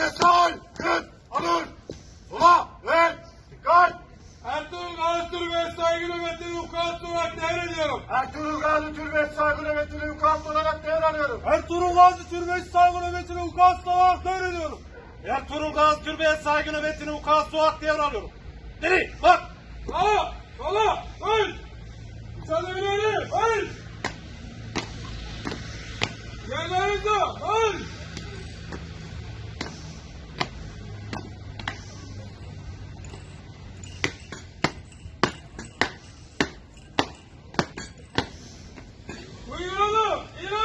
Desal! Kız! Alın! Sola! Ver! Dikkat! Ertuğrul Gazi Türbe saygı nöbetini vukuat olarak devrediyorum. Ertuğrul Gazi Türbesi saygı nöbetini vukuat olarak devralıyorum. Ertuğrul Gazi Türbesi saygı nöbetini vukuat olarak devrediyorum. Ertuğrul Gazi Türbesi saygı nöbetini vukuat olarak devralıyorum. Deri bak. Sağa, sola, ön. Dışarıda bir yere, ön. Yerlerinizde, ön. İnanın! İnanın!